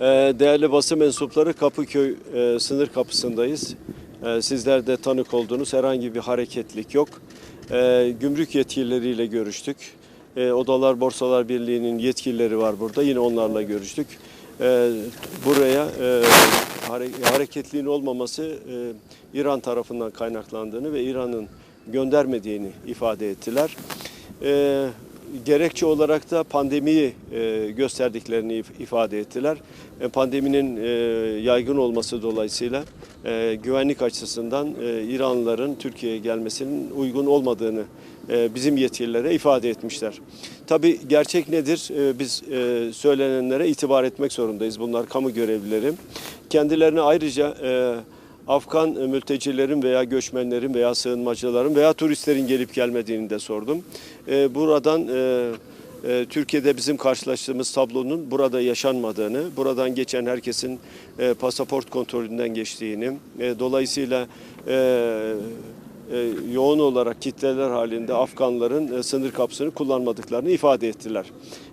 Ee, Değerli basın mensupları Kapıköy e, sınır kapısındayız. Ee, Sizler de tanık oldunuz. Herhangi bir hareketlik yok. Ee, Gümrük yetkilileriyle görüştük. Odalar Borsalar Birliği'nin yetkilileri var burada. Yine onlarla görüştük. Buraya e, hare- hareketliğin olmaması e, İran tarafından kaynaklandığını ve İran'ın göndermediğini ifade ettiler. Gerekçe olarak da pandemiyi e, gösterdiklerini if- ifade ettiler. E, pandeminin e, yaygın olması dolayısıyla güvenlik açısından e, İranlıların Türkiye'ye gelmesinin uygun olmadığını bizim yetkililere ifade etmişler. Tabii gerçek nedir? Biz söylenenlere itibar etmek zorundayız. Bunlar kamu görevlileri. Kendilerine ayrıca Afgan mültecilerin veya göçmenlerin veya sığınmacıların veya turistlerin gelip gelmediğini de sordum. Ee, buradan e, e, Türkiye'de bizim karşılaştığımız tablonun burada yaşanmadığını, buradan geçen herkesin e, pasaport kontrolünden geçtiğini, e, dolayısıyla e, e, yoğun olarak kitleler halinde Afganların e, sınır kapısını kullanmadıklarını ifade ettiler.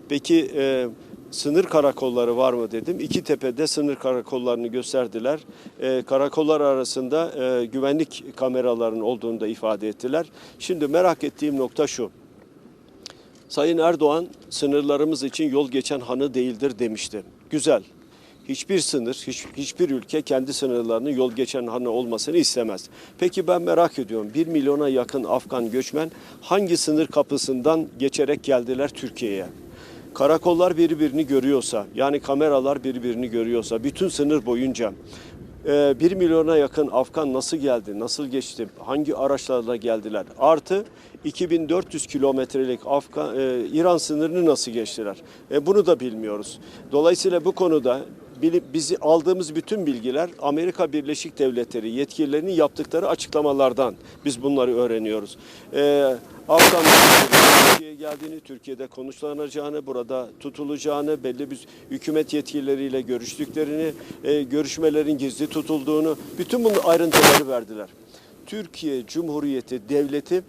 Peki e, sınır karakolları var mı dedim. İki tepede sınır karakollarını gösterdiler. E, karakollar arasında e, güvenlik kameralarının olduğunu da ifade ettiler. Şimdi merak ettiğim nokta şu. Sayın Erdoğan sınırlarımız için yol geçen hanı değildir demişti. Güzel. Hiçbir sınır, hiç, hiçbir ülke kendi sınırlarının yol geçen hanı olmasını istemez. Peki ben merak ediyorum. 1 milyona yakın Afgan göçmen hangi sınır kapısından geçerek geldiler Türkiye'ye? Karakollar birbirini görüyorsa, yani kameralar birbirini görüyorsa, bütün sınır boyunca 1 milyona yakın Afgan nasıl geldi, nasıl geçti, hangi araçlarla geldiler? Artı 2400 kilometrelik Afgan, e, İran sınırını nasıl geçtiler? E, bunu da bilmiyoruz. Dolayısıyla bu konuda bizi aldığımız bütün bilgiler Amerika Birleşik Devletleri yetkililerinin yaptıkları açıklamalardan biz bunları öğreniyoruz. E, Afgan Türkiye'ye geldiğini, Türkiye'de konuşlanacağını, burada tutulacağını, belli bir hükümet yetkilileriyle görüştüklerini, e, görüşmelerin gizli tutulduğunu, bütün bunun ayrıntıları verdiler. Türkiye Cumhuriyeti Devleti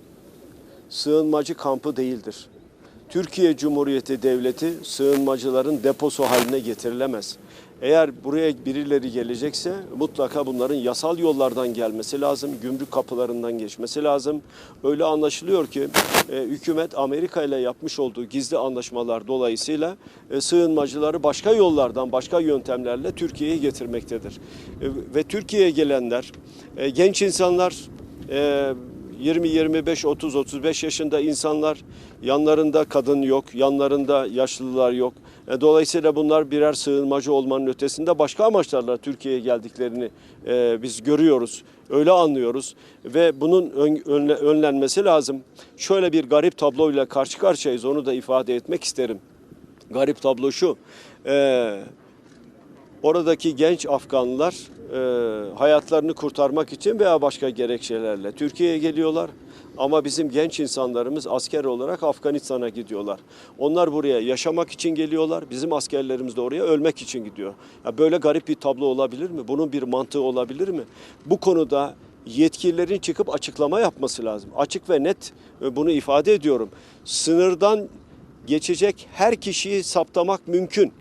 sığınmacı kampı değildir. Türkiye Cumhuriyeti Devleti sığınmacıların deposu haline getirilemez. Eğer buraya birileri gelecekse mutlaka bunların yasal yollardan gelmesi lazım, gümrük kapılarından geçmesi lazım. Öyle anlaşılıyor ki e, hükümet Amerika ile yapmış olduğu gizli anlaşmalar dolayısıyla e, sığınmacıları başka yollardan, başka yöntemlerle Türkiye'ye getirmektedir. E, ve Türkiye'ye gelenler e, genç insanlar, e, 20, 25, 30, 35 yaşında insanlar, yanlarında kadın yok, yanlarında yaşlılar yok. E, Dolayısıyla bunlar birer sığınmacı olmanın ötesinde başka amaçlarla Türkiye'ye geldiklerini e, biz görüyoruz, öyle anlıyoruz ve bunun ön- önle- önlenmesi lazım. Şöyle bir garip tabloyla karşı karşıyayız, onu da ifade etmek isterim. Garip tablo şu, e, Oradaki genç Afganlılar e, hayatlarını kurtarmak için veya başka gerekçelerle Türkiye'ye geliyorlar. Ama bizim genç insanlarımız asker olarak Afganistan'a gidiyorlar. Onlar buraya yaşamak için geliyorlar. Bizim askerlerimiz de oraya ölmek için gidiyor. Ya böyle garip bir tablo olabilir mi? Bunun bir mantığı olabilir mi? Bu konuda yetkililerin çıkıp açıklama yapması lazım. Açık ve net e, bunu ifade ediyorum. Sınırdan geçecek her kişiyi saptamak mümkün.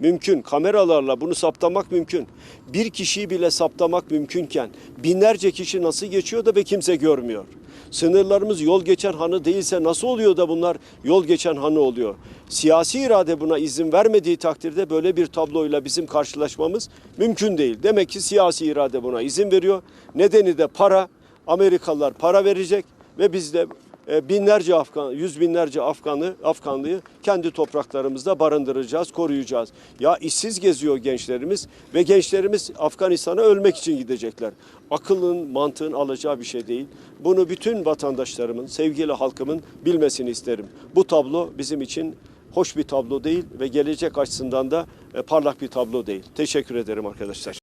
Mümkün. Kameralarla bunu saptamak mümkün. Bir kişiyi bile saptamak mümkünken binlerce kişi nasıl geçiyor da ve kimse görmüyor. Sınırlarımız yol geçen hanı değilse nasıl oluyor da bunlar yol geçen hanı oluyor? Siyasi irade buna izin vermediği takdirde böyle bir tabloyla bizim karşılaşmamız mümkün değil. Demek ki siyasi irade buna izin veriyor. Nedeni de para. Amerikalılar para verecek ve biz de binlerce Afgan, yüz binlerce Afganı, Afganlıyı kendi topraklarımızda barındıracağız, koruyacağız. Ya işsiz geziyor gençlerimiz ve gençlerimiz Afganistan'a ölmek için gidecekler. Akılın, mantığın alacağı bir şey değil. Bunu bütün vatandaşlarımın, sevgili halkımın bilmesini isterim. Bu tablo bizim için hoş bir tablo değil ve gelecek açısından da e, parlak bir tablo değil. Teşekkür ederim arkadaşlar.